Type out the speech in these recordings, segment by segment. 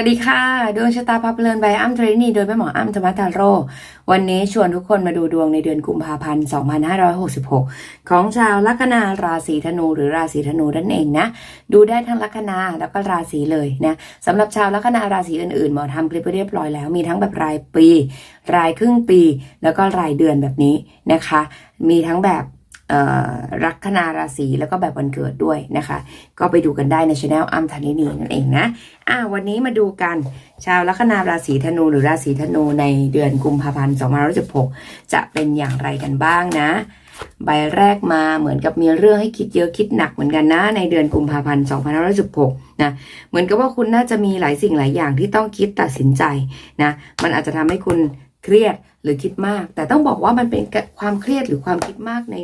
สวัสดีค่ะดวงชะตาพับเพลินใบอ้ำเทรนีโดยแม่หมออ้ำธรรมทาโรวันนี้ชวนทุกคนมาดูดวงในเดือนกุมภาพันธ์ 2566 ของชาวลัคนาราศีธนูหรือราศีธนูนั่นเองนะ ดูได้ทั้งลัคนาแล้วก็ราศีเลยนะสำหรับชาวลัคนาราศีอื่นๆหมอทำคลิปไปเรียบร้อยแล้วมีทั้งแบบรายปี รายครึ่งปี แล้วก็รายเดือนแบบนี้นะคะ มีทั้งแบบ ลัคนาราศีแล้วก็แบบวันเกิดด้วยนะคะ ก็ไปดูกันได้ในช anel อ้ำธนินีนั่นเองนะอะวันนี้มาดูกันชาวลัคนาราศีธนูหรือราศีธนูในเดือนกุมภาพันธ์2516จะเป็นอย่างไรกันบ้างนะ ใบแรกมาเหมือนกับมีเรื่องให้คิดเยอะคิดหนักเหมือนกันนะ ในเดือนกุมภาพันธ์2516นะเหมือนกับว่าคุณน่าจะมีหลายสิ่งหลายอย่างที่ต้องคิดตัดสินใจนะมันอาจจะทำให้คุณเครียดหรือคิดมาก แต่ต้องบอกว่ามันเป็นความเครียดหรือความคิดมากใน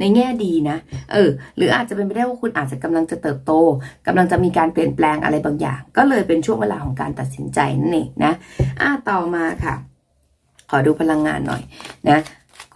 ในแง่ดีนะ เออ หรืออาจจะเป็นไปได้ว่าคุณอาจจะกำลังจะเติบโตกำลังจะมีการเปลี่ยนแปลงอะไรบางอย่าง ก็เลยเป็นช่วงเวลาของการตัดสินใจนั่นเองนะอ่าต่อมาค่ะ ขอดูพลังงานหน่อยนะ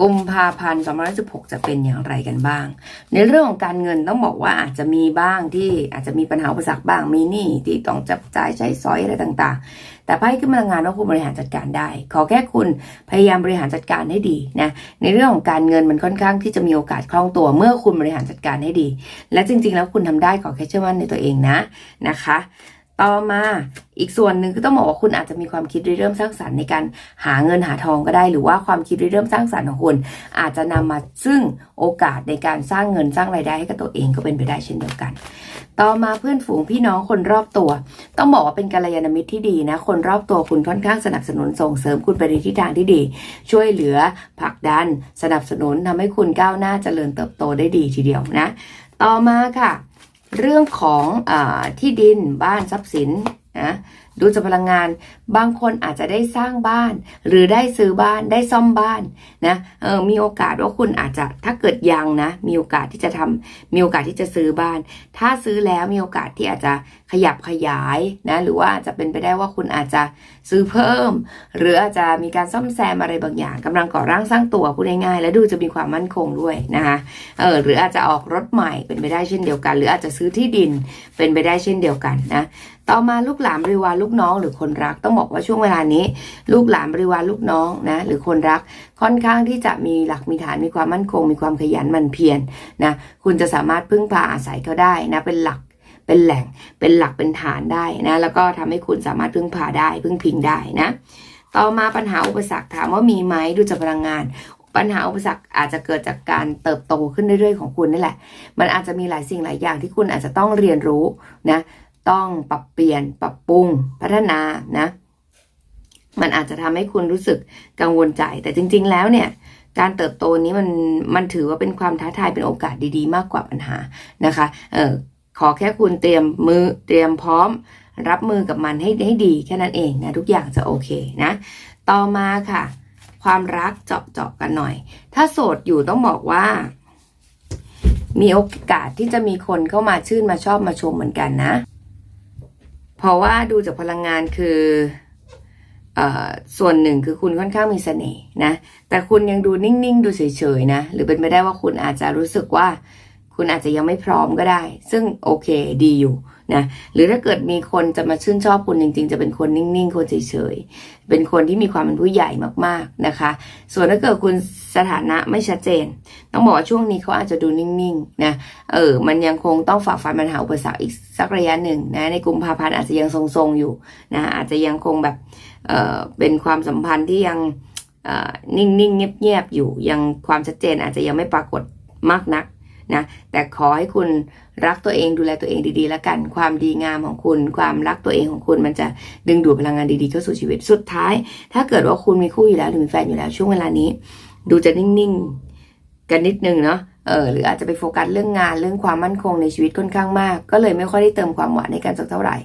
กุมภาพันธ์2016 จะเป็นอย่างไรกันบ้าง ในเรื่องของการเงินต้องบอกว่าอาจจะมีบ้างที่อาจจะมีปัญหาอุปสรรคบ้างมีหนี้ที่ต้องจับจ่ายใช้สอยอะไรต่างๆ แต่ไพ่ขึ้นพลังงานว่าคุณบริหารจัดการได้ ขอแค่คุณพยายามบริหารจัดการให้ดีนะในเรื่องของการเงินมันค่อนข้างที่จะมีโอกาสคล่องตัว เมื่อคุณบริหารจัดการให้ดี และจริง ๆ แล้วคุณทำได้ขอแค่เชื่อมั่นในตัวเองนะนะคะ ต่อมาอีกส่วนหนึ่งก็ต้องบอกว่าคุณอาจจะมีความคิดริเริ่มสร้างสรรค์ในการหาเงินหาทองก็ได้ หรือว่าความคิดริเริ่มสร้างสรรค์ของคุณอาจจะนำมาซึ่งโอกาสในการสร้างเงินสร้างรายได้ให้กับตัวเองก็เป็นไปได้เช่นเดียวกัน ต่อมาเพื่อนฝูงพี่น้องคนรอบตัว ต้องบอกว่าเป็นกัลยาณมิตรที่ดีนะคนรอบตัวคุณค่อนข้างสนับสนุนส่งเสริมคุณไปในทิศทางที่ดี ช่วยเหลือผลักดัน สนับสนุนทำให้คุณก้าวหน้าเจริญเติบโตได้ดีทีเดียวนะ ต่อมาค่ะ เรื่องของอที่ดินบ้านทรัพย์สิน นะดูจากพลังงาน บางคนอาจจะได้สร้างบ้าน หรือได้ซื้อบ้านได้ซ่อมบ้านนะเออมีโอกาสว่าคุณอาจจะถ้าเกิดยังนะ มีโอกาสที่จะทำมีโอกาสที่จะซื้อบ้าน ถ้าซื้อแล้วมีโอกาสที่อาจจะขยับขยายนะหรือว่าอาจจะเป็นไปได้ว่าคุณอาจจะซื้อเพิ่ม หรืออาจจะมีการซ่อมแซมอะไรบางอย่างกำลังก่อร่างสร้างตัวพูดง่ายๆและดูจะมีความมั่นคงด้วยนะคะเออหรืออาจจะออกรถใหม่เป็นไปได้เช่นเดียวกัน หรืออาจจะซื้อที่ดินเป็นไปได้เช่นเดียวกันนะ ต่อมาลูกหลานบริวารลูกน้องหรือคนรักต้องบอกว่าช่วงเวลานี้ ลูกหลานบริวารลูกน้องนะหรือคนรักค่อนข้างที่จะมีหลักมีฐานมีความมั่นคง มีความขยันมั่นเพียรนะคุณจะสามารถพึ่งพาอาศัยเขาได้นะเป็นหลักเป็นแหล่งเป็นหลักเป็นฐานได้นะแล้วก็ทำให้คุณสามารถพึ่งพาได้พึ่งพิงได้นะ ต่อมาปัญหาอุปสรรคถามว่ามีไหมดูจากพลังงานปัญหาอุปสรรคอาจจะเกิดจากการเติบโตขึ้นเรื่อยๆของคุณนี่แหละ มันอาจจะมีหลายสิ่งหลายอย่างที่คุณอาจจะต้องเรียนรู้นะ ต้องปรับเปลี่ยนปรับปรุงพัฒนานะ มันอาจจะทำให้คุณรู้สึกกังวลใจ แต่จริง ๆ แล้วเนี่ย การเติบโตนี้มันมันถือว่าเป็นความท้าทายเป็นโอกาสดีๆ มากกว่าปัญหานะคะเออขอแค่คุณเตรียมมือเตรียมพร้อม รับมือกับมันให้ให้ดีแค่นั้นเองนะทุกอย่างจะโอเคนะ ต่อมาค่ะ ความรักเจาะเจาะกันหน่อย ถ้าโสดอยู่ต้องบอกว่ามีโอกาสที่จะมีคนเข้ามาชื่นมาชอบมาชมเหมือนกันนะ เพราะว่าดูจากพลังงานคืออส่วนหนึ่งคือคุณค่อนข้างมีเสน่ห์นะ แต่คุณยังดูนิ่งๆ ดูเฉยๆนะ หรือเป็นไปได้ว่าคุณอาจจะรู้สึกว่า คุณอาจจะยังไม่พร้อมก็ได้ ซึ่งโอเคดีอยู่ นะหรือถ้าเกิดมีคนจะมาชื่นชอบคุณจริง ๆ จะเป็นคนนิ่งๆ คนเฉยๆ เป็นคนที่มีความเป็นผู้ใหญ่มากๆนะคะ ส่วนถ้าเกิดคุณสถานะไม่ชัดเจน ต้องบอกว่าช่วงนี้เขาอาจจะดูนิ่งๆนะเออมันยังคงต้องฝ่าฟันปัญหาอุปสรรคอีกสักระยะหนึ่งนะในกลุ่มภาพันอาจจะยังทรงๆอยู่นะอาจจะยังคงแบบเออเป็นความสัมพันธ์ที่ยังนิ่งๆเงียบๆอยู่ยังความชัดเจนอาจจะยังไม่ปรากฏมากนัก นะแต่ขอให้คุณรักตัวเองดูแลตัวเองดีๆแล้วกัน ความดีงามของคุณ ความรักตัวเองของคุณมันจะดึงดูดพลังงานดีๆเข้าสู่ชีวิตสุดท้าย ถ้าเกิดว่าคุณมีคู่อยู่แล้วหรือมีแฟนอยู่แล้วช่วงเวลานี้ ดูจะนิ่งๆกันนิดนึงเนาะเออหรืออาจจะไปโฟกัสเรื่องงานเรื่องความมั่นคงในชีวิตค่อนข้างมาก ก็เลยไม่ค่อยได้เติมความหวานให้กันสักเท่าไหร่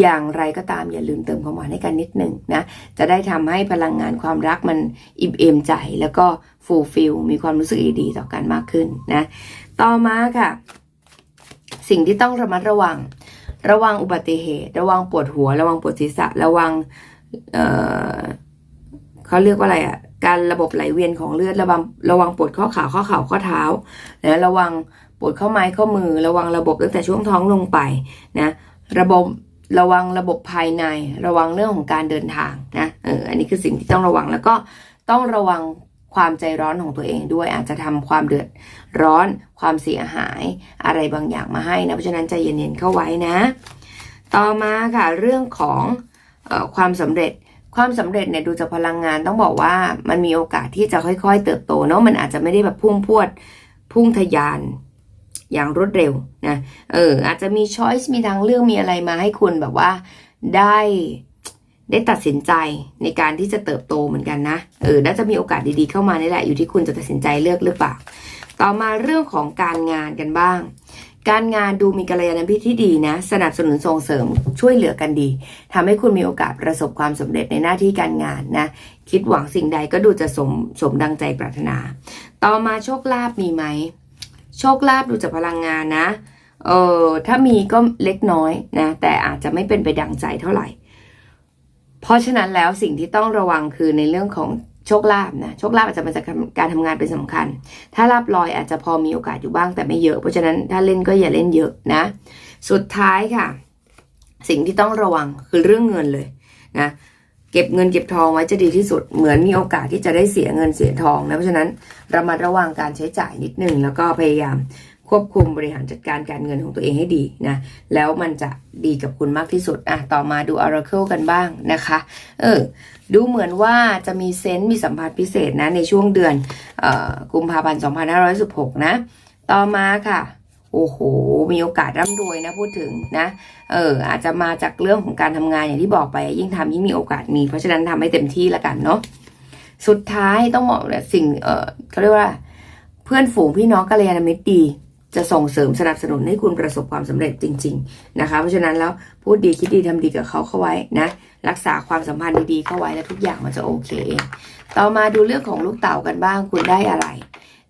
อย่างไรก็ตามอย่าลืมเติมความหวานให้กันนิดหนึ่งนะจะได้ทำให้พลังงานความรักมันอิ่มเอมใจ แล้วก็ฟูลฟิลมีความรู้สึกดีๆต่อกันมากขึ้นนะ ต่อมาค่ะ สิ่งที่ต้องระมัดระวัง ระวังอุบัติเหตุ ระวังปวดหัว ระวังปวดศีรษะ ระวังเเขาเรียกว่าอะไรอะ่ะการระบบไหลเวียนของเลือดระวังระวังปวดข้อขาข้อเข่าข้อเท้านะระวังปวดข้อไม้ข้อมือ ระวังระบบตั้งแต่ช่วงท้องลงไปนะระบบระวังระบบภายใน ระวังเรื่องของการเดินทางนะเอออันนี้คือสิ่งที่ต้องระวังแล้วก็ต้องระวัง ความใจร้อนของตัวเองด้วยอาจจะทำความเดือดร้อนความเสียหายอะไรบางอย่างมาให้นะเพราะฉะนั้นใจเย็นๆเข้าไว้นะ ต่อมาค่ะเรื่องของออความสำเร็จความสำเร็จเนี่ยดูจากพลังงานต้องบอกว่ามันมีโอกาสที่จะค่อยๆ เติบโตเนาะมันอาจจะไม่ได้แบบพุ่งพรวดพุ่งทะยานอย่างรวดเร็วนะเอออาจจะมีช้อยส์มีทางเลือกมีอะไรมาให้คุณแบบว่าได้ ได้ตัดสินใจในการที่จะเติบโตเหมือนกันนะ เออ น่าจะมีโอกาสดีๆเข้ามานี่แหละ อยู่ที่คุณจะตัดสินใจเลือกหรือเปล่า ต่อมาเรื่องของการงานกันบ้าง การงานดูมีกัลยาณมิตรที่ดีนะ สนับสนุนส่งเสริมช่วยเหลือกันดีทำให้คุณมีโอกาสประสบความสำเร็จในหน้าที่การงานนะ คิดหวังสิ่งใดก็ดูจะสมสมดังใจปรารถนา ต่อมาโชคลาภมีไหม โชคลาภดูจากพลังงานนะ เออถ้ามีก็เล็กน้อยนะ แต่อาจจะไม่เป็นไปดังใจเท่าไหร่ เพราะฉะนั้นแล้วสิ่งที่ต้องระวังคือในเรื่องของโชคลาภนะโชคลาภอาจจะมาจากการทำงานเป็นสำคัญ ถ้าลาบลอยอาจจะพอมีโอกาสอยู่บ้างแต่ไม่เยอะ เพราะฉะนั้นถ้าเล่นก็อย่าเล่นเยอะนะ สุดท้ายค่ะ สิ่งที่ต้องระวังคือเรื่องเงินเลยนะเก็บเงินเก็บทองไว้จะดีที่สุดเหมือนมีโอกาสที่จะได้เสียเงินเสียทองนะเพราะฉะนั้นรามาระวังการใช้จ่ายนิดนึงแล้วก็พยายาม ควบคุมบริหารจัดการการเงินของตัวเองให้ดีนะ แล้วมันจะดีกับคุณมากที่สุดอะต่อมาดู Oracle กันบ้างนะคะ เออ ดูเหมือนว่าจะมีเซนต์มีสัมผัสพิเศษนะ ในช่วงเดือนออกุมภาพันธ์ 2516 นะ ต่อมาค่ะ โอ้โห มีโอกาสร่ำรวยนะพูดถึงนะ เออ อาจจะมาจากเรื่องของการทำงานอย่างที่บอกไป ยิ่งทำยิ่งมีโอกาสมี เพราะฉะนั้นทำให้เต็มที่ละกันเนาะ สุดท้ายต้องบอกเลยสิ่ง เออเขาเรียกว่า เพื่อนฝูงพี่น้องกัลยาณมิตรดี จะส่งเสริมสนับสนุนให้คุณประสบความสำเร็จจริง ๆนะคะ เพราะฉะนั้นแล้วพูดดีคิดดีทำดีกับเขาเข้าไว้นะ รักษาความสัมพันธ์ดีๆเข้าไว้แล้วทุกอย่างมันจะโอเคเองต่อมาดูเรื่องของลูกเต่ากันบ้างคุณได้อะไร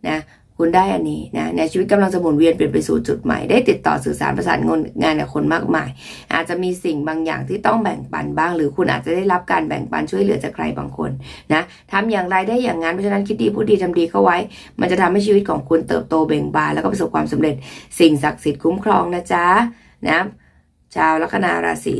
นะ คุณได้อันนี้นะในชีวิตกำลังจะหมุนเวียนเปลี่ยนไปสู่จุดใหม่ได้ติดต่อสื่อสารประสานงานกับคนมากมาย อาจจะมีสิ่งบางอย่างที่ต้องแบ่งปันบ้าง หรือคุณอาจจะได้รับการแบ่งปันช่วยเหลือจากใครบางคนนะทำอย่างไรได้อย่างนั้นเพราะฉะนั้นคิดดีพูดดีทำดีเข้าไว้ มันจะทำให้ชีวิตของคุณเติบโตเบ่งบานแล้วก็ประสบความสำเร็จ สิ่งศักดิ์สิทธิ์คุ้มครองนะจ๊ะนะชาวลัคนาราศี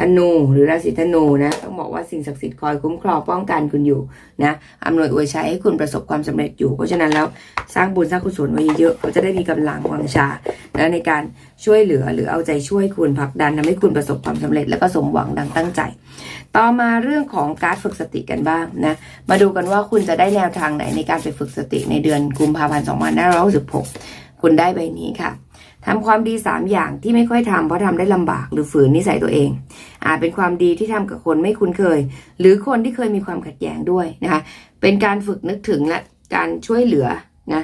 ธนูหรือราศีธนูนะต้องบอกว่าสิ่งศักดิ์สิทธิ์คอยคุ้มครองป้องกันคุณอยู่นะอำนวยอวยชัยให้คุณประสบความสำเร็จอยู่ เพราะฉะนั้นแล้วสร้างบุญสร้างกุศลไว้เยอะเขาจะได้มีกำลังวังชาและในการช่วยเหลือหรือเอาใจช่วยคุณผลักดันทำให้คุณประสบความสำเร็จแล้วก็สมหวังดังตั้งใจ ต่อมาเรื่องของการฝึกสติกันบ้างนะมาดูกันว่าคุณจะได้แนวทางไหนในการไปฝึกสติในเดือนกุมภาพันธ์2566คุณได้ใบนี้ค่ะ ทำความดี3อย่างที่ไม่ค่อยทำเพราะทำได้ลำบากหรือฝืนนิสัยตัวเอง อาจเป็นความดีที่ทำกับคนไม่คุ้นเคย หรือคนที่เคยมีความขัดแย้งด้วยนะคะเป็นการฝึกนึกถึงและการช่วยเหลือนะ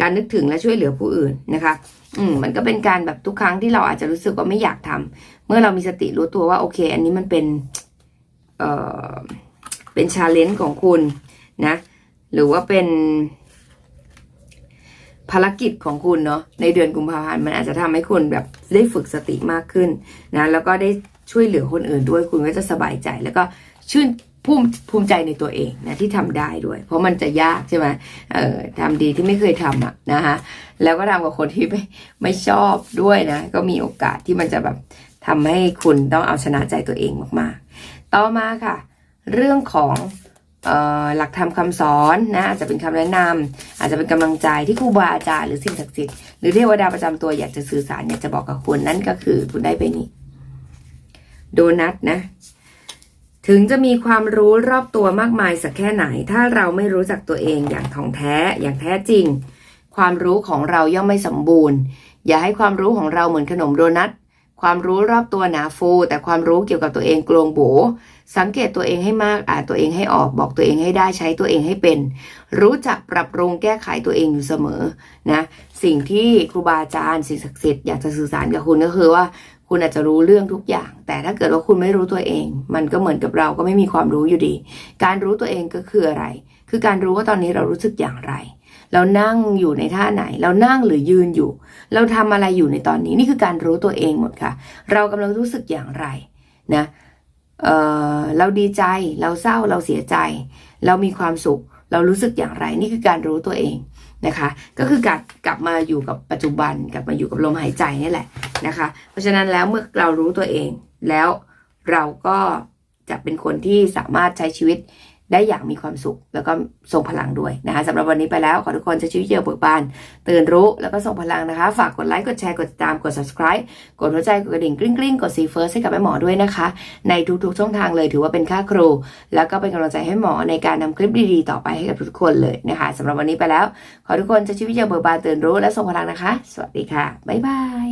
การนึกถึงและช่วยเหลือผู้อื่นนะคะอืมมันก็เป็นการแบบทุกครั้งที่เราอาจจะรู้สึกว่าไม่อยากทำเมื่อเรามีสติรู้ตัวว่าโอเค อันนี้มันเป็นเอ่อเป็นชาเลนจ์ของคุณนะหรือว่าเป็น ภารกิจของคุณเนาะในเดือนกุมภาพันธ์มันอาจจะทำให้คุณแบบได้ฝึกสติมากขึ้นนะแล้วก็ได้ช่วยเหลือคนอื่นด้วยคุณก็จะสบายใจ แล้วก็ชื่นภูมิภูมิใจในตัวเองนะที่ทำได้ด้วย เพราะมันจะยากใช่ไหมเออทำดีที่ไม่เคยทำอะนะคะแล้วก็ทำกับคนที่ไม่ไม่ชอบด้วยนะ ก็มีโอกาสที่มันจะแบบทำให้คุณต้องเอาชนะใจตัวเองมาก ๆ ต่อมาค่ะ เรื่องของ หลักธรรมคำสอนนะอาจจะเป็นคำแนะนำอาจจะเป็นกำลังใจที่ครูบาอาจารย์หรือสิ่งศักดิ์สิทธิ์หรือเทวดาประจำตัวอยากจะสื่อสารอยากจะบอกกับคุณนั่นก็คือคุณได้ไปนี้โดนัทนะ ถึงจะมีความรู้รอบตัวมากมายสักแค่ไหน ถ้าเราไม่รู้จักตัวเองอย่างท่องแท้อย่างแท้จริง ความรู้ของเราย่อมไม่สมบูรณ์ อย่าให้ความรู้ของเราเหมือนขนมโดนัท ความรู้รอบตัวหนาฟู แต่ความรู้เกี่ยวกับตัวเองกลวงโบ สังเกตตัวเองให้มาก อ่านตัวเองให้ออก บอกตัวเองให้ได้ ใช้ตัวเองให้เป็น รู้จักปรับปรุงแก้ไขตัวเองอยู่เสมอ นะ สิ่งที่ครูบาอาจารย์สิ่งศักดิ์สิทธิ์อยากจะสื่อสารกับคุณก็คือว่า คุณอาจจะรู้เรื่องทุกอย่าง แต่ถ้าเกิดว่าคุณไม่รู้ตัวเอง มันก็เหมือนกับเราก็ไม่มีความรู้อยู่ดี การรู้ตัวเองก็คืออะไร คือการรู้ว่าตอนนี้เรารู้สึกอย่างไร เรานั่งอยู่ในท่าไหน เรานั่งหรือยืนอยู่ เราทำอะไรอยู่ในตอนนี้นี่คือการรู้ตัวเองหมดค่ะ เรากำลังรู้สึกอย่างไรนะเเราดีใจเราเศร้าเราเสียใจ เรามีความสุข เรารู้สึกอย่างไร นี่คือการรู้ตัวเองนะคะ ก็คือการกลับมาอยู่กับปัจจุบัน กลับมาอยู่กับลมหายใจนี่แหละนะคะ เพราะฉะนั้นแล้วเมื่อเรารู้ตัวเองแล้วเราก็จะเป็นคนที่สามารถใช้ชีวิต ได้อย่างมีความสุข แล้วก็ทรงพลังด้วยนะคะสำหรับวันนี้ไปแล้ว ขอทุกคนใช้ชีวิตเยอะเบิกบานตื่นรู้แล้วก็ส่งพลังนะคะ ฝากกดไลค์กดแชร์กดติดตามกด subscribe กดหัวใจกดกระดิ่งกริ๊งกริ๊งกดซีเฟิร์สให้กับแม่หมอด้วยนะคะ ในทุกๆช่องทางเลยถือว่าเป็นค่าครู แล้วก็เป็นกำลังใจให้หมอในการนำคลิปดีๆต่อไปให้กับทุกคนเลยนะคะสำหรับวันนี้ไปแล้ว ขอทุกคนใช้ชีวิตอย่างเบิกบานตื่นรู้และส่งพลังนะคะ สวัสดีค่ะบ๊ายบาย